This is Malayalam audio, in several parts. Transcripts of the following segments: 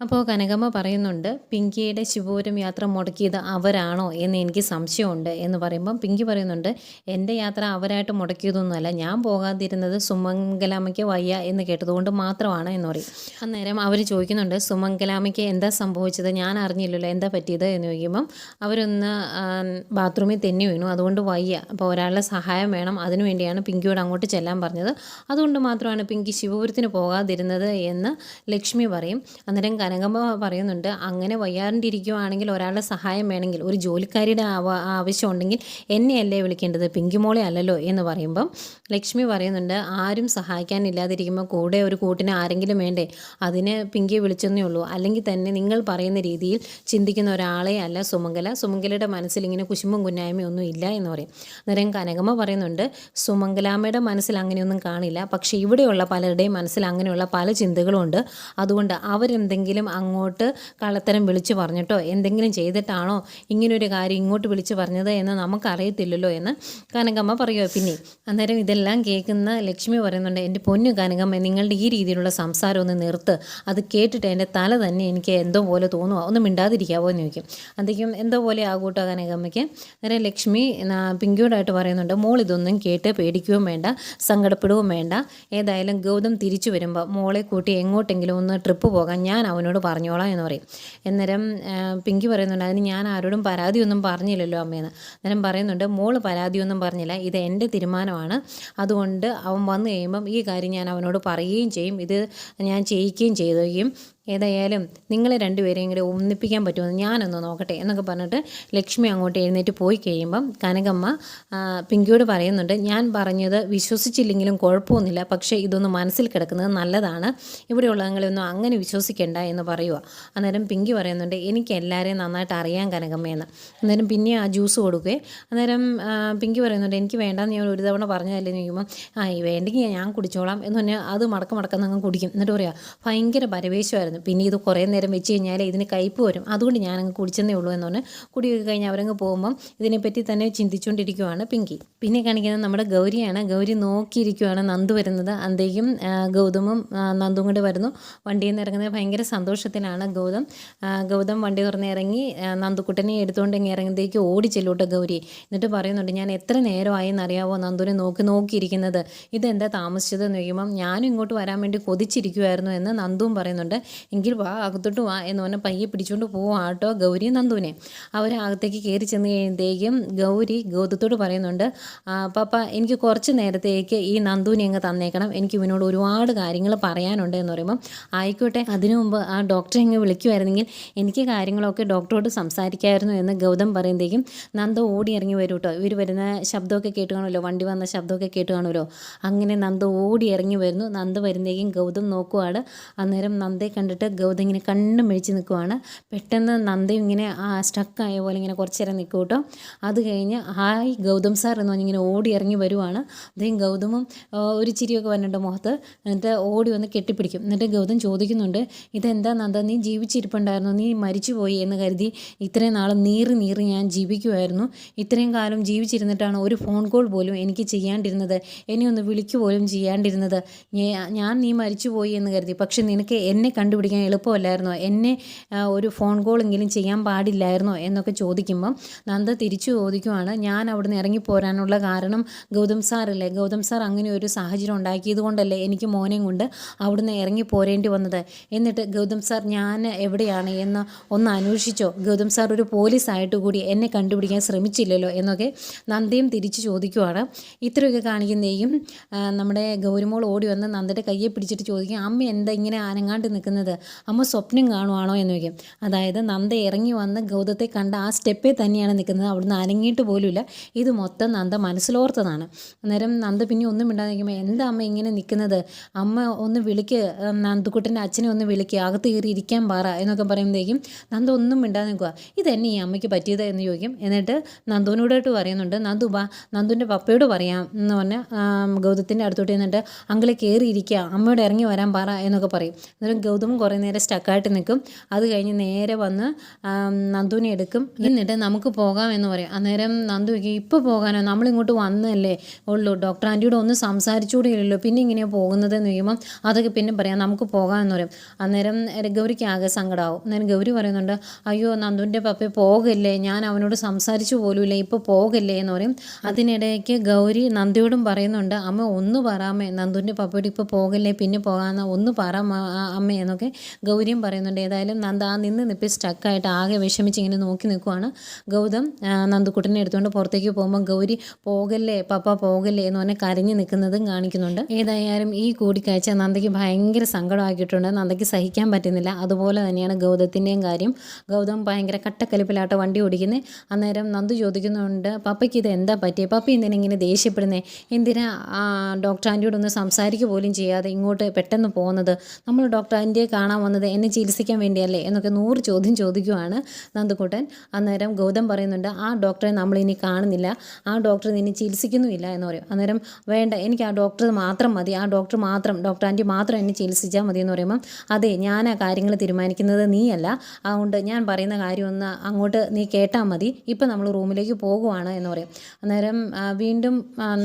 അപ്പോൾ കനകമ്മ പറയുന്നുണ്ട് പിങ്കിയുടെ ശിവപുരം യാത്ര മുടക്കിയത് അവരാണോ എന്ന് എനിക്ക് സംശയമുണ്ട് എന്ന് പറയുമ്പം പിങ്കി പറയുന്നുണ്ട് എന്റെ യാത്ര അവരായിട്ട് മുടക്കിയതൊന്നുമല്ല. ഞാൻ പോകാതിരുന്നത് സുമംഗലാമയ്ക്ക് വയ്യ എന്ന് കേട്ടതുകൊണ്ട് മാത്രമാണ് എന്ന് പറയും. അന്നേരം അവർ ചോദിക്കുന്നുണ്ട് സുമംഗലാമയ്ക്ക് എന്താ സംഭവിച്ചത്? ഞാൻ അറിഞ്ഞില്ലല്ലോ. എന്താ പറ്റിയത്? എന്ന് ചോദിക്കുമ്പം അവരൊന്ന് ബാത്റൂമിൽ തെന്നി വീണു. അതുകൊണ്ട് വയ്യ. അപ്പോൾ ഒരാളുടെ സഹായം വേണം. അതിനു വേണ്ടിയാണ് പിങ്കിയോട് അങ്ങോട്ട് ചെല്ലാൻ പറഞ്ഞത്. അതുകൊണ്ട് മാത്രമാണ് പിങ്കി ശിവപുരത്തിന് പോകാതിരുന്നത് എന്ന് ലക്ഷ്മി പറയും. അന്നേരം കനകമ്മ പറയുന്നുണ്ട് അങ്ങനെ വയ്യാണ്ടിരിക്കുവാണെങ്കിൽ ഒരാളുടെ സഹായം വേണമെങ്കിൽ ഒരു ജോലിക്കാരിയുടെ ആവശ്യം ഉണ്ടെങ്കിൽ എന്നെയല്ലേ വിളിക്കേണ്ടത്? പിങ്കിമോളെ അല്ലല്ലോ? എന്ന് പറയുമ്പം ലക്ഷ്മി പറയുന്നുണ്ട് ആരും സഹായിക്കാനില്ലാതിരിക്കുമ്പോൾ കൂടെ ഒരു കൂട്ടിന് ആരെങ്കിലും വേണ്ടേ? അതിന് പിങ്കിയെ വിളിച്ചെന്നേ ഉള്ളൂ. അല്ലെങ്കിൽ തന്നെ നിങ്ങൾ പറയുന്ന രീതിയിൽ ചിന്തിക്കുന്ന ഒരാളെ അല്ല സുമംഗല. സുമംഗലയുടെ മനസ്സിൽ ഇങ്ങനെ കുശുമ്പും കുന്നായ്മയും ഇല്ല എന്ന് പറയും. അന്നേരം കനകമ്മ പറയുന്നുണ്ട് സുമംഗലാമ്മയുടെ മനസ്സിൽ അങ്ങനെയൊന്നും കാണില്ല. പക്ഷേ ഇവിടെയുള്ള പലരുടെയും മനസ്സിൽ അങ്ങനെയുള്ള പല ചിന്തകളും ഉണ്ട് അതുകൊണ്ട് അവരെന്തെങ്കിലും അങ്ങോട്ട് കള്ളത്തരം വിളിച്ചു പറഞ്ഞിട്ടോ? എന്തെങ്കിലും ചെയ്തിട്ടാണോ ഇങ്ങനൊരു കാര്യം ഇങ്ങോട്ട് വിളിച്ചു പറഞ്ഞത് എന്ന് നമുക്കറിയത്തില്ലല്ലോ എന്ന് കനകമ്മ പറയുമോ പിന്നെ അന്നേരം ഇതെല്ലാം കേൾക്കുന്ന ലക്ഷ്മി പറയുന്നുണ്ട് എന്റെ പൊന്നു കനകമ്മ നിങ്ങളുടെ ഈ രീതിയിലുള്ള സംസാരം ഒന്ന് നിർത്ത്. അത് കേട്ടിട്ട് എന്റെ തല തന്നെ എനിക്ക് എന്തോ പോലെ തോന്നുക ഒന്ന് മിണ്ടാതിരിക്കാവോ? എന്ന് ചോദിക്കും. അന്തേക്കും എന്തോ പോലെ ആകൂട്ടോ കനകമ്മയ്ക്ക്? അന്നേരം ലക്ഷ്മി പിങ്കിയോടായിട്ട് പറയുന്നുണ്ട് മോൾ ഇതൊന്നും കേട്ട് പേടിക്കുകയും വേണ്ട സങ്കടപ്പെടുകയും വേണ്ട. ഏതായാലും ഗൗതം തിരിച്ചു വരുമ്പോൾ മോളെ കൂട്ടി എങ്ങോട്ടെങ്കിലും ഒന്ന് ട്രിപ്പ് പോകാൻ ഞാൻ അവനോട് പറഞ്ഞോളാം എന്ന് പറയും. അന്നേരം പിങ്കി പറയുന്നുണ്ട് അതിന് ഞാൻ ആരോടും പരാതിയൊന്നും പറഞ്ഞില്ലല്ലോ അമ്മയെന്ന് അന്നേരം പറയുന്നുണ്ട് മോൾ പരാതിയൊന്നും പറഞ്ഞില്ല ഇത് എന്റെ തീരുമാനമാണ്. അതുകൊണ്ട് അവൻ വന്നു കഴിയുമ്പം ഈ കാര്യം ഞാൻ അവനോട് പറയുകയും ചെയ്യും. ഇത് ഞാൻ ചെയ്യിക്കുകയും ചെയ്തുകയും ഏതായാലും നിങ്ങൾ രണ്ടുപേരെയും കൂടെ ഒന്നിപ്പിക്കാൻ പറ്റുമെന്ന് ഞാനൊന്ന് നോക്കട്ടെ എന്നൊക്കെ പറഞ്ഞിട്ട് ലക്ഷ്മി അങ്ങോട്ട് എഴുന്നേറ്റ് പോയി കഴിയുമ്പം കനകമ്മ പിങ്കിയോട് പറയുന്നുണ്ട് ഞാൻ പറഞ്ഞത് വിശ്വസിച്ചില്ലെങ്കിലും കുഴപ്പമൊന്നുമില്ല പക്ഷേ ഇതൊന്ന് മനസ്സിൽ കിടക്കുന്നത് നല്ലതാണ്. ഇവിടെയുള്ള നിങ്ങളൊന്നും അങ്ങനെ വിശ്വസിക്കേണ്ട എന്ന് പറയുക അന്നേരം പിങ്കി പറയുന്നുണ്ട് എനിക്ക് എല്ലാവരെയും നന്നായിട്ട് അറിയാം കനകമ്മയെന്ന്. അന്നേരം പിന്നെ ആ ജ്യൂസ് കൊടുക്കുകയെ. അന്നേരം പിങ്കി പറയുന്നുണ്ട് എനിക്ക് വേണ്ടാന്ന് ഞാൻ ഒരു തവണ പറഞ്ഞതല്ലേ? എന്ന് ചോദിക്കുമ്പോൾ ആ വേണ്ടെങ്കിൽ ഞാൻ കുടിച്ചോളാം. എന്ന് പറഞ്ഞാൽ അത് മടക്ക മടക്കം അങ്ങ് കുടിക്കും. എന്നിട്ട് പറയാം ഭയങ്കര പരവേശമായിരുന്നു പിന്നെ ഇത് കുറേ നേരം വെച്ച് കഴിഞ്ഞാൽ ഇതിന് കയ്പ്പ് വരും. അതുകൊണ്ട് ഞാനങ്ങ് കുടിച്ചെന്നേ ഉള്ളൂ എന്ന് പറഞ്ഞ് കുടിയൊക്കെ കഴിഞ്ഞ് അവരങ്ങ് പോകുമ്പം ഇതിനെപ്പറ്റി തന്നെ ചിന്തിച്ചുകൊണ്ടിരിക്കുവാണ് പിങ്കി. പിന്നെ കാണിക്കുന്നത് നമ്മുടെ ഗൗരിയാണ്. ഗൗരി നോക്കിയിരിക്കുവാണ് നന്ദു വരുന്നത്. അന്തേക്കും ഗൗതമും നന്ദും കൂടെ വരുന്നു. വണ്ടിയിൽ നിന്ന് ഇറങ്ങുന്നത് ഭയങ്കര സന്തോഷത്തിലാണ് ഗൗതം. ഗൗതം വണ്ടി തുറന്ന് ഇറങ്ങി നന്ദുക്കുട്ടനെ എടുത്തുകൊണ്ട് ഇങ്ങനെ ഇറങ്ങുന്നതേക്ക് ഓടി ചെല്ലൂട്ടോ ഗൗരി. എന്നിട്ട് പറയുന്നുണ്ട് ഞാൻ എത്ര നേരമായി എന്നറിയാവോ നന്ദുവിനെ നോക്കി നോക്കിയിരിക്കുന്നത്? ഇതെന്താ താമസിച്ചതെന്ന് ചോദിക്കുമ്പം ഞാനും ഇങ്ങോട്ട് വരാൻ വേണ്ടി കൊതിച്ചിരിക്കുമായിരുന്നു എന്ന് നന്ദുവും പറയുന്നുണ്ട്. എങ്കിൽ വാ അകത്തോട്ട് വാ എന്ന് പറഞ്ഞാൽ പയ്യെ പിടിച്ചുകൊണ്ട് പോവാ കേട്ടോ ഗൗരിയും നന്ദുവിനെ. അവർ അകത്തേക്ക് കയറി ചെന്ന് കഴിയുമ്പോഴത്തേക്കും ഗൗരി ഗൗതത്തോട് പറയുന്നുണ്ട് പാപ്പ എനിക്ക് കുറച്ച് നേരത്തേക്ക് ഈ നന്ദുവിനെ അങ്ങ് തന്നേക്കണം. എനിക്ക് ഇവനോട് ഒരുപാട് കാര്യങ്ങൾ പറയാനുണ്ട് എന്ന് പറയുമ്പോൾ ആയിക്കോട്ടെ അതിനു മുമ്പ് ആ ഡോക്ടറെ അങ്ങ് വിളിക്കുമായിരുന്നെങ്കിൽ എനിക്ക് കാര്യങ്ങളൊക്കെ ഡോക്ടറോട് സംസാരിക്കായിരുന്നു എന്ന് ഗൗതം പറയുമ്പോഴത്തേക്കും നന്ദ ഓടി ഇറങ്ങി വരും കേട്ടോ ഇവർ വരുന്ന ശബ്ദമൊക്കെ കേട്ട് കാണുമല്ലോ വണ്ടി വന്ന ശബ്ദമൊക്കെ കേട്ട് കാണുമല്ലോ. അങ്ങനെ നന്ദ ഓടി ഇറങ്ങി വരുന്നു. നന്ദ വരുന്നേക്കും ഗൗതം നോക്കുവാണ്. അന്നേരം നന്ദയെ കണ്ടിട്ട് ഗൗതം ഇങ്ങനെ കണ്ണും മിഴിച്ച് നിൽക്കുവാണ് പെട്ടെന്ന് നന്ദയും ഇങ്ങനെ ആ സ്റ്റക്കായ പോലെ ഇങ്ങനെ കുറച്ച് നേരം നിൽക്കും കേട്ടോ. അത് കഴിഞ്ഞ് ഹായ് ഗൗതം സാർ എന്ന് പറഞ്ഞ് ഇങ്ങനെ ഓടി ഇറങ്ങി വരുവാണ്. അദ്ദേഹം ഗൗതമും ഒരു ചിരിയൊക്കെ വന്നിട്ട് മുഖത്ത്. എന്നിട്ട് ഓടി വന്ന് കെട്ടിപ്പിടിക്കും. എന്നിട്ട് ഗൗതം ചോദിക്കുന്നുണ്ട് ഇതെന്താ നന്ദ നീ ജീവിച്ചിരിപ്പുണ്ടായിരുന്നു? നീ മരിച്ചു പോയി എന്ന് കരുതി ഇത്രയും നാൾ നീറി നീറി ഞാൻ ജീവിക്കുമായിരുന്നു ഇത്രയും കാലം ജീവിച്ചിരുന്നിട്ടാണ് ഒരു ഫോൺ കോൾ പോലും എനിക്ക് ചെയ്യാണ്ടിരുന്നത്. എന്നെ ഒന്ന് വിളിക്കു പോലും ചെയ്യാണ്ടിരുന്നത്. ഞാൻ നീ മരിച്ചുപോയി എന്ന് കരുതി. പക്ഷെ നിനക്ക് എന്നെ കണ്ടുപിടിക്കാൻ എളുപ്പമല്ലായിരുന്നോ? എന്നെ ഒരു ഫോൺ കോളെങ്കിലും ചെയ്യാൻ പാടില്ലായിരുന്നോ? എന്നൊക്കെ ചോദിക്കുമ്പം നന്ദ തിരിച്ചു ചോദിക്കുവാണ്. ഞാൻ അവിടുന്ന് ഇറങ്ങിപ്പോരാനുള്ള കാരണം ഗൗതം സാറല്ലേ ഗൗതം സാർ അങ്ങനെ ഒരു സാഹചര്യം ഉണ്ടാക്കിയത് കൊണ്ടല്ലേ എനിക്ക് മോനെയും കൊണ്ട് അവിടുന്ന് ഇറങ്ങി പോരേണ്ടി വന്നത്. എന്നിട്ട് ഗൗതം സാർ ഞാൻ എവിടെയാണ് എന്ന് ഒന്ന് അന്വേഷിച്ചോ. ഗൗതം സാർ ഒരു പോലീസായിട്ട് കൂടി എന്നെ കണ്ടുപിടിക്കാൻ ശ്രമിച്ചില്ലല്ലോ എന്നൊക്കെ നന്ദയും തിരിച്ചു ചോദിക്കുവാണ്. ഇത്രയൊക്കെ കാണിക്കുന്നേയും നമ്മുടെ ഗൗരിമോൾ ഓടി വന്ന് നന്ദയുടെ കയ്യെ പിടിച്ചിട്ട് ചോദിക്കും അമ്മ എന്താ ഇങ്ങനെ അനങ്ങാണ്ട് നിൽക്കുന്നത്? അമ്മ സ്വപ്നം കാണുവാണോ? എന്ന് ചോദിക്കും. അതായത് നന്ദ ഇറങ്ങി വന്ന് ഗൗതത്തെ കണ്ട ആ സ്റ്റെപ്പേ തന്നെയാണ് നിൽക്കുന്നത്. അവിടുന്ന് അനങ്ങിയിട്ട് പോലുമില്ല. ഇത് മൊത്തം നന്ദ മനസ്സിലോർത്തതാണ്. അന്നേരം നന്ദ പിന്നെ ഒന്നും മിണ്ടാതെ നിൽക്കുമ്പോൾ എന്താ അമ്മ ഇങ്ങനെ നിൽക്കുന്നത്? അമ്മ ഒന്ന് വിളിക്ക്. നന്ദുക്കുട്ടന്റെ അച്ഛനെ ഒന്ന് വിളിക്ക്. അകത്ത് കയറി ഇരിക്കാൻ പാറ. എന്നൊക്കെ പറയുമ്പോഴത്തേക്കും നന്ദ ഒന്നും മിണ്ടാതെ നിൽക്കുക ഇതെന്നെ ഈ അമ്മയ്ക്ക് പറ്റിയത്? എന്ന് ചോദിക്കും. എന്നിട്ട് നന്ദുവിനോടായിട്ട് പറയുന്നുണ്ട്. നന്ദു ബാ നന്ദുവിന്റെ പപ്പയോട് പറയാം. എന്ന് പറഞ്ഞാൽ ഗൗതത്തിന്റെ അടുത്തോട്ട് നിന്നിട്ട് അങ്കിളെ കയറി ഇരിക്കുക. അമ്മയോട് ഇറങ്ങി വരാൻ പറ. എന്നൊക്കെ പറയും. അന്നേരം ഗൗതം കുറേ നേരം സ്റ്റക്കായിട്ട് നിൽക്കും. അത് കഴിഞ്ഞ് നേരെ വന്ന് നന്ദുവിനെ എടുക്കും. എന്നിട്ട് നമുക്ക് പോകാം എന്ന് പറയും. അന്നേരം നന്ദു ഇപ്പോൾ പോകാനോ? നമ്മളിങ്ങോട്ട് വന്നല്ലേ ഉള്ളൂ. ഡോക്ടർ ആന്റിയോട് ഒന്ന് സംസാരിച്ചുകൂടെ ഇല്ലല്ലോ. പിന്നെ ഇങ്ങനെയാണ് പോകുന്നത് എന്ന് ചോദിക്കുമ്പം അതൊക്കെ പിന്നെ പറയാം. നമുക്ക് പോകാം എന്ന് പറയും. അന്നേരം ഗൗരിക്ക് ആകെ സങ്കടമാവും അന്നേരം ഗൗരി പറയുന്നുണ്ട് അയ്യോ നന്ദുവിന്റെ പപ്പ പോകല്ലേ? ഞാൻ അവനോട് സംസാരിച്ചു പോലുമില്ല. ഇപ്പോൾ പോകല്ലേ? എന്ന് പറയും. അതിനിടയ്ക്ക് ഗൗരി നന്ദിയോടും പറയുന്നുണ്ട് അമ്മ ഒന്ന് പറയാമേ നന്ദുവിന്റെ പപ്പയോട് ഇപ്പോൾ പോകല്ലേ? പിന്നെ പോകാമെന്ന് ഒന്ന് പറ അമ്മ എന്നൊക്കെ. ഗൗരിയും പറയുന്നുണ്ട് ഏതായാലും നന്ദ ആ നിന്ന് നിപ്പി സ്റ്റക്കായിട്ട് ആകെ വിഷമിച്ച് ഇങ്ങനെ നോക്കി നിൽക്കുവാണ്. ഗൗതം നന്ദുക്കുട്ടനെ എടുത്തുകൊണ്ട് പുറത്തേക്ക് പോകുമ്പോൾ ഗൗരി പോകല്ലേ പപ്പ പോകല്ലേ എന്ന് പറഞ്ഞ് കരഞ്ഞു നിൽക്കുന്നതും കാണിക്കുന്നുണ്ട്. ഏതായാലും ഈ കൂടിക്കാഴ്ച നന്ദയ്ക്ക് ഭയങ്കര സങ്കടമാക്കിയിട്ടുണ്ട്. നന്ദയ്ക്ക് സഹിക്കാൻ പറ്റുന്നില്ല. അതുപോലെ തന്നെയാണ് ഗൗതത്തിന്റെയും കാര്യം. ഗൗതം ഭയങ്കര കട്ടക്കലിപ്പിലാട്ടോ വണ്ടി ഓടിക്കുന്നത് അന്നേരം നന്ദു ചോദിക്കുന്നുണ്ട് പപ്പയ്ക്ക് ഇത് എന്താ പറ്റിയത് പപ്പ എന്തിനാ ഇങ്ങനെ ദേഷ്യപ്പെടുന്നത് എന്തിനാ ഡോക്ടർ ആന്റിയോടൊന്ന് സംസാരിക്കുക പോലും ചെയ്യാതെ ഇങ്ങോട്ട് പെട്ടെന്ന് പോകുന്നത്? നമ്മൾ ഡോക്ടർ ആന്റിയെ കാണാൻ വന്നത് എന്നെ ചികിത്സിക്കാൻ വേണ്ടിയല്ലേ എന്നൊക്കെ നൂറ് ചോദ്യം ചോദിക്കുവാണ് നന്ദുക്കുട്ടൻ അന്നേരം ഗൗതം പറയുന്നുണ്ട് ആ ഡോക്ടറെ നമ്മൾ ഇനി കാണുന്നില്ല. ആ ഡോക്ടർ നിന്നെ ചികിത്സിക്കുന്നുമില്ല എന്ന് പറയും. അന്നേരം വേണ്ട എനിക്ക് ആ ഡോക്ടർ മാത്രം മതി. ആ ഡോക്ടർ മാത്രം ഡോക്ടർ ആന്റി മാത്രം എന്നെ ചികിത്സിച്ചാൽ മതി എന്ന് പറയുമ്പം അതെ ഞാൻ ആ കാര്യങ്ങൾ തീരുമാനിക്കുന്നത് നീയല്ല. അതുകൊണ്ട് ഞാൻ പറയുന്ന കാര്യമൊന്ന് അങ്ങോട്ട് നീ കേട്ടാൽ മതി. ഇപ്പം നമ്മൾ റൂമിലേക്ക് പോകുവാണ് എന്ന് പറയും. അന്നേരം വീണ്ടും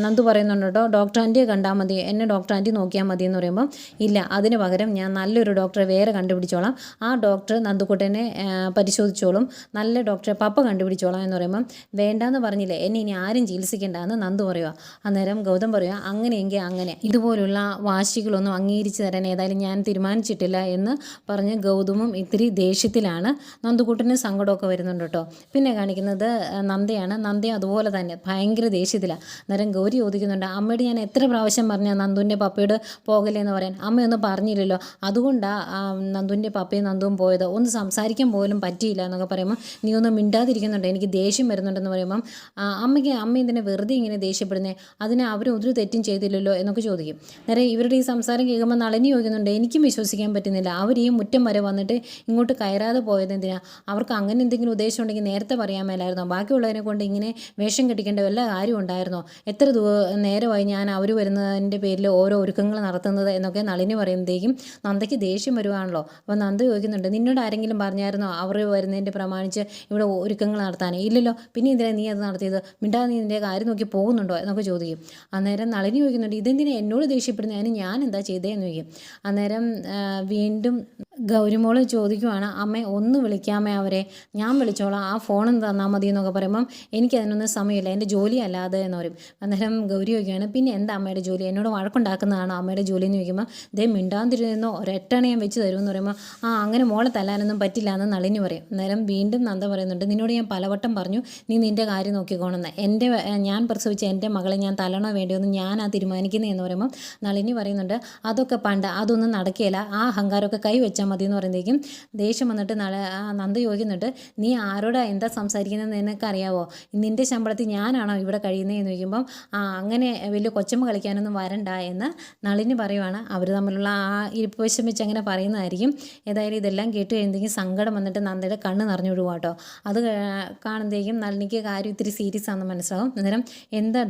നന്ദു പറയുന്നുണ്ട് കേട്ടോ ഡോക്ടർ ആന്റിയെ കണ്ടാൽ മതി. എന്നെ ഡോക്ടർ ആന്റി നോക്കിയാൽ മതി എന്ന് പറയുമ്പം ഇല്ല അതിന് പകരം ഞാൻ നല്ലൊരു ഡോക്ടറെ വേറെ കണ്ടുപിടിച്ചോളാം. ആ ഡോക്ടർ നന്ദുക്കുട്ടനെ പരിശോധിച്ചോളും. നല്ല ഡോക്ടറെ പപ്പ കണ്ടുപിടിച്ചോളാം എന്ന് പറയുമ്പം വേണ്ടാന്ന് പറഞ്ഞില്ലേ എന്നെ ഇനി ആരും ചികിത്സിക്കേണ്ട എന്ന് നന്ദു പറയുക അന്നേരം ഗൗതം പറയുക അങ്ങനെയെങ്കിൽ അങ്ങനെ. ഇതുപോലുള്ള വാശികളൊന്നും അംഗീകരിച്ച് തരാൻ ഏതായാലും ഞാൻ തീരുമാനിച്ചിട്ടില്ല എന്ന് പറഞ്ഞ് ഗൗതമും ഇത്തിരി ദേഷ്യത്തിലാണ്. നന്ദുക്കുട്ടന് സങ്കടമൊക്കെ വരുന്നുണ്ട് കേട്ടോ. പിന്നെ കാണിക്കുന്നത് നന്ദയാണ്. നന്ദ അതുപോലെ തന്നെ ഭയങ്കര ദേഷ്യത്തിലാണ് അന്നേരം ഗൗരി ചോദിക്കുന്നുണ്ട് അമ്മയോട് ഞാൻ എത്ര പ്രാവശ്യം പറഞ്ഞാൽ നന്ദുവിന്റെ പപ്പയോട് പോകലേ എന്ന് പറയാൻ? അമ്മയൊന്നും പറഞ്ഞില്ലല്ലോ. അതുകൊണ്ടാണ് നന്ദുവിന്റെ പപ്പയും നന്ദുവും പോയത്. ഒന്ന് സംസാരിക്കാൻ പോലും പറ്റിയില്ല എന്നൊക്കെ പറയുമ്പോൾ നീ ഒന്ന് മിണ്ടാതിരിക്കുന്നുണ്ട്. എനിക്ക് ദേഷ്യം വരുന്നുണ്ടെന്ന് പറയുമ്പം അമ്മയ്ക്ക് അമ്മ ഇതിനെ വെറുതെ ഇങ്ങനെ ദേഷ്യപ്പെടുന്നത് അതിനെ അവർ ഒരു തെറ്റും ചെയ്തില്ലല്ലോ എന്നൊക്കെ ചോദിക്കും. നേരെ ഇവരുടെ ഈ സംസാരം കേൾക്കുമ്പോൾ നളിനി ചോദിക്കുന്നുണ്ട് എനിക്കും വിശ്വസിക്കാൻ പറ്റുന്നില്ല. അവർ ഈ മുറ്റം വരെ വന്നിട്ട് ഇങ്ങോട്ട് കയറാതെ പോയത് അവർക്ക് അങ്ങനെ എന്തെങ്കിലും ഉദ്ദേശം ഉണ്ടെങ്കിൽ നേരത്തെ പറയാൻ മേലായിരുന്നോ? കൊണ്ട് ഇങ്ങനെ വേഷം കെട്ടിക്കേണ്ട വല്ല കാര്യം ഉണ്ടായിരുന്നോ? എത്ര നേരമായി ഞാൻ അവർ വരുന്നതിന്റെ പേരിൽ ഓരോ ഒരുക്കങ്ങൾ നടത്തുന്നത് എന്നൊക്കെ നളിനി പറയുമ്പോഴത്തേക്കും നന്ദയ്ക്ക് ദേഷ്യം വരുവാണല്ലോ? അപ്പോൾ നന്ദ ചോദിക്കുന്നുണ്ട് നിന്നോട് ആരെങ്കിലും പറഞ്ഞായിരുന്നോ? അവർ വരുന്നതിന്റെ പ്രമാണിച്ച് ഇവിടെ ഒരുക്കങ്ങൾ നടത്താൻ? ഇല്ലല്ലോ. പിന്നെ എന്തിനാ നീ അത് നടത്തിയത്? മിണ്ടാതെ നീ നിന്റെ കാര്യം നോക്കി പോകുന്നുണ്ടോ? എന്നൊക്കെ ചോദിക്കും. അന്നേരം നളിനി ചോദിക്കുന്നുണ്ട് ഇതെന്തിനാ എന്നോട് ദേഷ്യപ്പെടുന്നത് അതിന് ഞാൻ എന്താ ചെയ്തതെന്ന് ചോദിക്കും. അന്നേരം വീണ്ടും ഗൗരിമോൾ ചോദിക്കുവാണ് അമ്മ ഒന്ന് വിളിക്കാമേ അവരെ? ഞാൻ വിളിച്ചോളാം. ആ ഫോണും തന്നാൽ മതി എന്നൊക്കെ പറയുമ്പം എനിക്കതിനൊന്നും സമയമില്ല. എന്റെ ജോലി അല്ലാതെ എന്ന് പറയും. അന്നേരം ഗൗരി ചോദിക്കുകയാണ് പിന്നെ എന്താ അമ്മയുടെ ജോലി? എന്നോട് വഴക്കുണ്ടാക്കുന്നതാണോ അമ്മയുടെ ജോലി? എന്ന് ചോദിക്കുമ്പോൾ ദേ മിണ്ടാതിരുന്നോ ഒരെട്ടണ ഞാൻ വെച്ച് തരുമെന്ന് പറയുമ്പോൾ ആ അങ്ങനെ മോളെ തല്ലാനൊന്നും പറ്റില്ല എന്ന് നളിനി പറയും. അന്നേരം വീണ്ടും നന്ദ പറയുന്നുണ്ട് നിന്നോട് ഞാൻ പലവട്ടം പറഞ്ഞു നീ നിന്റെ കാര്യം നോക്കിക്കോണമെന്ന് എന്റെ ഞാൻ പ്രസവിച്ച എന്റെ മകളെ ഞാൻ തല്ലണോ ഞാൻ ഞാനാ തീരുമാനിക്കുന്നത് എന്ന് പറയുമ്പോൾ നളിനി പറയുന്നുണ്ട് അതൊക്കെ പണ്ട് അതൊന്നും നടക്കില്ല ആ അഹങ്കാരമൊക്കെ കൈ വെച്ചാൽ മതി എന്ന് പറയുമ്പോഴേക്കും ദേഷ്യം വന്നിട്ട് നള നന്ദ ചോദിക്കുന്നുണ്ട് നീ ആരോടാ എന്താ സംസാരിക്കുന്നത് നിനക്ക് അറിയാവോ നിന്റെ ശമ്പളത്തിൽ ഞാനാണോ ഇവിടെ കഴിയുന്നത് എന്ന് ചോദിക്കുമ്പം ആ അങ്ങനെ വലിയ കൊച്ചമ്മ കളിക്കാനൊന്നും വരണ്ട എന്ന് നളിനി പറയുവാണ്. അവർ തമ്മിലുള്ള ആ ഇരിപ്പ് വശം വെച്ച് അങ്ങനെ പറയുന്നതായിരിക്കും. ഏതായാലും ഇതെല്ലാം കേട്ട് കഴിയുമ്പോഴത്തേക്കും സങ്കടം വന്നിട്ട് നന്ദയുടെ കണ്ണ് നിറഞ്ഞു വിടുക കേട്ടോ അത് കാണുമ്പോഴേക്കും നളിനിക്ക് കാര്യം ഇത്തിരി സീരിയസ് ആണെന്ന് മനസ്സിലാവും. അന്നേരം എന്താ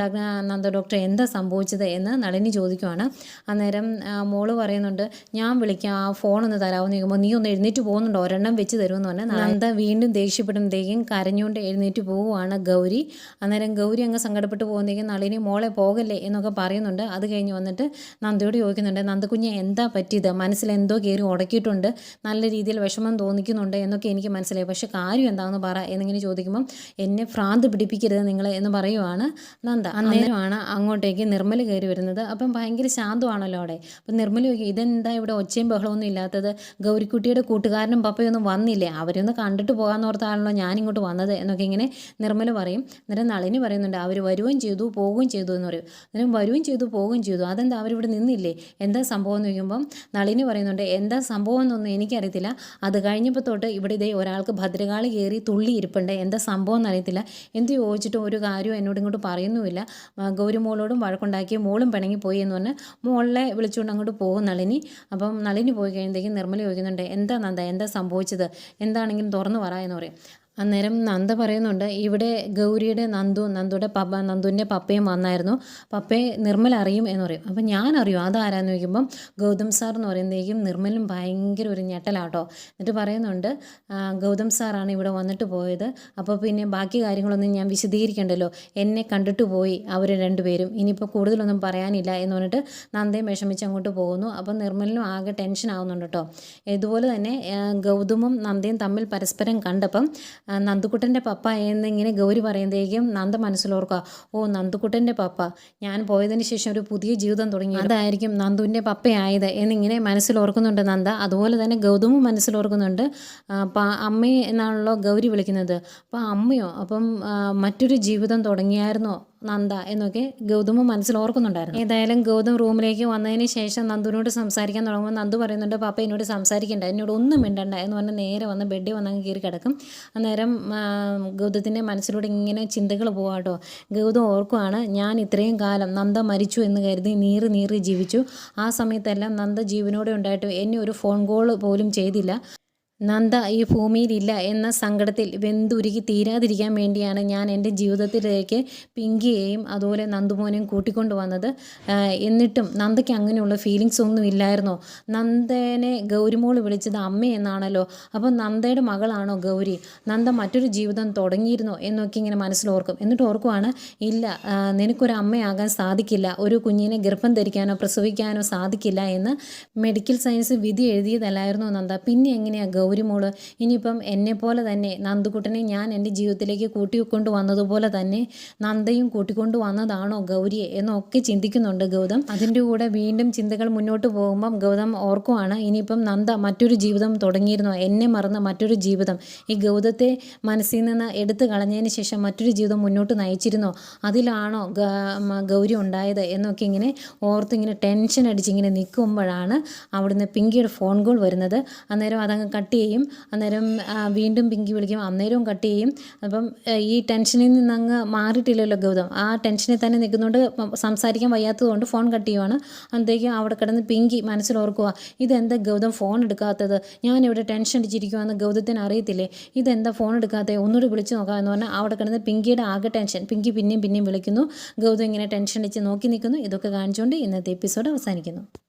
നന്ദ ഡോക്ടർ എന്താ സംഭവിച്ചത്? എന്ന് നളിനി ചോദിക്കുവാണ്. അന്നേരം മോൾ പറയുന്നുണ്ട് ഞാൻ വിളിക്കാം ആ ഫോൺ ഒന്ന് തരാമെന്ന് ചോദിക്കുമ്പോൾ നീ ഒന്ന് എഴുന്നേറ്റ് പോകുന്നുണ്ടോ? ഒരെണ്ണം വെച്ച് തരുമെന്ന് പറഞ്ഞാൽ നന്ദ വീണ്ടും ദേഷ്യപ്പെടുമ്പോഴത്തേക്കും കരഞ്ഞുകൊണ്ട് എഴുന്നേറ്റ് പോവുകയാണ് ഗൗരി. അന്നേരം ഗൗരി അങ്ങ് സങ്കടപ്പെട്ട് പോകുമ്പോഴത്തേക്കും നളിനി മോളെ പോകല്ലേ? എന്നൊക്കെ പറയുന്നുണ്ട്. അത് കഴിഞ്ഞ് വന്നിട്ട് നന്ദയോട് ചോദിക്കുന്നുണ്ട് നന്ദകുഞ്ഞ് എന്താ പറ്റിയത്? മനസ്സിൽ എന്തോ കയറി ഉടക്കിയിട്ടുണ്ട്. നല്ല രീതിയിൽ വിഷമം തോന്നിക്കുന്നുണ്ട് എന്നൊക്കെ എനിക്ക് മനസ്സിലായി. പക്ഷേ കാര്യം എന്താണെന്ന് പറ എന്നിങ്ങനെ ചോദിക്കുമ്പം എന്നെ ഭ്രാന്ത് പിടിപ്പിക്കരുത് നിങ്ങൾ എന്ന് പറയുവാണ് നന്ദ. അന്നേരമാണ് അങ്ങോട്ടേക്ക് നിർമ്മൽ കയറി വരുന്നത്. അപ്പം ഭയങ്കര ശാന്തമാണല്ലോ അവിടെ. അപ്പം നിർമ്മൽ ചോദിക്കും ഇതെന്താ ഇവിടെ ഒച്ചയും ബഹളമൊന്നും ഇല്ലാത്തത്? ഗൗരിക്കുട്ടിയുടെ കൂട്ടുകാരനും പപ്പയൊന്നും വന്നില്ലേ? അവരൊന്ന് കണ്ടിട്ട് പോകാമെന്ന് ഓർത്താണല്ലോ ഞാനിങ്ങോട്ട് വന്നത് എന്നൊക്കെ ഇങ്ങനെ നിർമ്മല പറയും. അന്നേരം നളിനി പറയുന്നുണ്ട് അവർ വരുകയും ചെയ്തു പോവുകയും ചെയ്തു എന്ന് പറയും. അന്നേരം വരുകയും ചെയ്തു പോവുകയും ചെയ്തു. അതെന്താ അവരിവിടെ നിന്നില്ലേ? എന്താ സംഭവം എന്ന് ചോദിക്കുമ്പം നളിനി പറയുന്നുണ്ട് എന്താ സംഭവം എന്നൊന്നും എനിക്കറിയത്തില്ല. അത് കഴിഞ്ഞപ്പോൾ തൊട്ട് ഇവിടെ ഇതേ ഒരാൾക്ക് ഭദ്രകാളി കയറി തുള്ളി ഇരിപ്പുണ്ട്. എന്താ സംഭവം എന്നറിയത്തില്ല എന്ത് ചോദിച്ചിട്ടും ഒരു കാര്യവും എന്നോട് ഇങ്ങോട്ട് പറയുന്നുമില്ല. ഗൗരി മോളോടും വഴക്കുണ്ടാക്കി മോളും പിണങ്ങി പോയി എന്ന് പറഞ്ഞ് മോളെ വിളിച്ചുകൊണ്ട് അങ്ങോട്ട് പോകും നളിനി. അപ്പം നളിനി പോയി കഴിയുമ്പോഴത്തേക്കും നിർമ്മല ചോദിക്കുന്നുണ്ട് എന്താ നന്ദ? എന്താ സംഭവിച്ചത്? എന്താണെങ്കിലും തുറന്നു പറ എന്ന് പറയും. അന്നേരം നന്ദ പറയുന്നുണ്ട് ഇവിടെ ഗൗരിയുടെ നന്ദു നന്ദുടെ പപ്പ നന്ദുവിന്റെ പപ്പയും വന്നായിരുന്നു. പപ്പയെ നിർമ്മൽ അറിയും എന്ന് പറയും. അപ്പം ഞാൻ അറിയും അതാരാന്ന് ചോദിക്കുമ്പം ഗൗതം സാർ എന്ന് പറയുമ്പോഴേക്കും നിർമ്മലും ഭയങ്കര ഒരു ഞെട്ടലാട്ടോ. എന്നിട്ട് പറയുന്നുണ്ട് ഗൗതം സാറാണ് ഇവിടെ വന്നിട്ട് പോയത്. അപ്പോൾ പിന്നെ ബാക്കി കാര്യങ്ങളൊന്നും ഞാൻ വിശദീകരിക്കണ്ടല്ലോ. എന്നെ കണ്ടിട്ട് പോയി അവർ രണ്ടുപേരും. ഇനിയിപ്പോൾ കൂടുതലൊന്നും പറയാനില്ല എന്ന് പറഞ്ഞിട്ട് നന്ദയും വിഷമിച്ച് അങ്ങോട്ട് പോകുന്നു. അപ്പം നിർമ്മലിനും ആകെ ടെൻഷൻ ആവുന്നുണ്ട് കേട്ടോ. ഇതുപോലെ തന്നെ ഗൗതമും നന്ദയും തമ്മിൽ പരസ്പരം കണ്ടപ്പം നന്ദുക്കുട്ടന്റെ പപ്പ എന്നിങ്ങനെ ഗൗരി പറയുമ്പോഴേക്കും നന്ദ മനസ്സിലോർക്കുക ഓ നന്ദുക്കുട്ടന്റെ പപ്പ ഞാൻ പോയതിന് ശേഷം ഒരു പുതിയ ജീവിതം തുടങ്ങി. അതായിരിക്കും നന്ദുവിന്റെ പപ്പയായത് എന്നിങ്ങനെ മനസ്സിലോർക്കുന്നുണ്ട് നന്ദ. അതുപോലെ തന്നെ ഗൗതമും മനസ്സിലോർക്കുന്നുണ്ട്. ആ, പ- അമ്മയെ എന്നാണല്ലോ ഗൗരി വിളിക്കുന്നത്. അപ്പോൾ അമ്മയോ അപ്പം മറ്റൊരു ജീവിതം തുടങ്ങിയായിരുന്നോ? നന്ദ എന്നൊക്കെ ഗൗതമ മനസ്സിൽ ഓർക്കുന്നുണ്ടായിരുന്നു. ഏതായാലും ഗൗതം റൂമിലേക്ക് വന്നതിന് ശേഷം നന്ദുവിനോട് സംസാരിക്കാൻ തുടങ്ങുമ്പോൾ നന്ദു പറയുന്നുണ്ട് പാപ്പ എന്നോട് സംസാരിക്കണ്ട എന്നോട് ഒന്നും മിണ്ടണ്ട എന്ന് പറഞ്ഞ് നേരെ വന്ന് ബെഡിൽ വന്ന് അങ്ങ് കയറി കിടക്കും. അന്നേരം ഗൗതത്തിന്റെ മനസ്സിലൂടെ ഇങ്ങനെ ചിന്തകൾ പോവാട്ടോ ഗൗതം ഓർക്കുവാണ് ഞാൻ ഇത്രയും കാലം നന്ദ മരിച്ചു എന്ന് കരുതി നീറി നീറി ജീവിച്ചു. ആ സമയത്തെല്ലാം നന്ദ ജീവനോടെ ഉണ്ടായിട്ട് എന്നെ ഒരു ഫോൺ കോൾ പോലും ചെയ്തില്ല. നന്ദ ഈ ഭൂമിയിലില്ല എന്ന സങ്കടത്തിൽ വെന്തുരുകി തീരാതിരിക്കാൻ വേണ്ടിയാണ് ഞാൻ എന്റെ ജീവിതത്തിലേക്ക് പിങ്കിയെയും അതുപോലെ നന്ദുമോനെയും കൂട്ടിക്കൊണ്ട് വന്നത്. എന്നിട്ടും നന്ദയ്ക്ക് അങ്ങനെയുള്ള ഫീലിങ്സ് ഒന്നും ഇല്ലായിരുന്നോ? നന്ദനെ ഗൗരിമോൾ വിളിച്ചത് അമ്മയെന്നാണല്ലോ അപ്പോൾ നന്ദയുടെ മകളാണോ ഗൗരി? നന്ദ മറ്റൊരു ജീവിതം തുടങ്ങിയിരുന്നോ എന്നൊക്കെ ഇങ്ങനെ മനസ്സിലോർക്കും എന്നിട്ട് ഓർക്കുവാണ് ഇല്ല നിനക്കൊരു അമ്മയാകാൻ സാധിക്കില്ല. ഒരു കുഞ്ഞിനെ ഗർഭം ധരിക്കാനോ പ്രസവിക്കാനോ സാധിക്കില്ല എന്ന് മെഡിക്കൽ സയൻസ് വിധി എഴുതിയതല്ലായിരുന്നോ നന്ദ? പിന്നെ എങ്ങനെയാ ഗൗരിമോൾ ഇനിയിപ്പം എന്നെപ്പോലെ തന്നെ നന്ദുക്കുട്ടനെ ഞാൻ എന്റെ ജീവിതത്തിലേക്ക് കൂട്ടിക്കൊണ്ട് വന്നതുപോലെ തന്നെ നന്ദയും കൂട്ടിക്കൊണ്ട് വന്നതാണോ ഗൗരിയെ എന്നൊക്കെ ചിന്തിക്കുന്നുണ്ട് ഗൗതം. അതിന്റെ കൂടെ വീണ്ടും ചിന്തകൾ മുന്നോട്ട് പോകുമ്പം ഗൗതം ഓർക്കുവാണ് ഇനിയിപ്പം നന്ദ മറ്റൊരു ജീവിതം തുടങ്ങിയിരുന്നോ? എന്നെ മറന്ന മറ്റൊരു ജീവിതം. ഈ ഗൗതത്തെ മനസ്സിൽ നിന്ന് എടുത്തു കളഞ്ഞതിന് ശേഷം മറ്റൊരു ജീവിതം മുന്നോട്ട് നയിച്ചിരുന്നോ? അതിലാണോ ഗൗരി ഉണ്ടായത് എന്നൊക്കെ ഇങ്ങനെ ഓർത്ത് ഇങ്ങനെ ടെൻഷൻ അടിച്ച് ഇങ്ങനെ നിൽക്കുമ്പോഴാണ് അവിടുന്ന് പിങ്കിയുടെ ഫോൺ കോൾ വരുന്നത്. അന്നേരം അതങ്ങ് കട്ട് ചെയ്യും. അന്നേരം വീണ്ടും പിങ്കി വിളിക്കും. അന്നേരവും കട്ട് ചെയ്യും. അപ്പം ഈ ടെൻഷനിൽ നിന്ന് അങ്ങ് മാറിയിട്ടില്ലല്ലോ ഗൗതം. ആ ടെൻഷനിൽ തന്നെ നിൽക്കുന്നതുകൊണ്ട് സംസാരിക്കാൻ വയ്യാത്തതുകൊണ്ട് ഫോൺ കട്ട് ചെയ്യുവാണ്. അന്നത്തേക്കും അവിടെ കിടന്ന് പിങ്കി മനസ്സിലോർക്കുക ഇതെന്താ ഗൗതം ഫോൺ എടുക്കാത്തത്? ഞാനിവിടെ ടെൻഷൻ അടിച്ചിരിക്കുവാന്ന് ഗൗതത്തിന് അറിയത്തില്ലേ? ഇതെന്താ ഫോൺ എടുക്കാത്തത് ഒന്നുകൂടി വിളിച്ചു നോക്കാം. എന്ന് പറഞ്ഞാൽ അവിടെ കിടന്ന് പിങ്കിയുടെ ആകെ ടെൻഷൻ. പിങ്കി പിന്നെയും പിന്നെയും വിളിക്കുന്നു. ഗൗതം ഇങ്ങനെ ടെൻഷൻ അടിച്ച് നോക്കി നിൽക്കുന്നു. ഇതൊക്കെ കാണിച്ചുകൊണ്ട് ഇന്നത്തെ എപ്പിസോഡ് അവസാനിക്കുന്നു.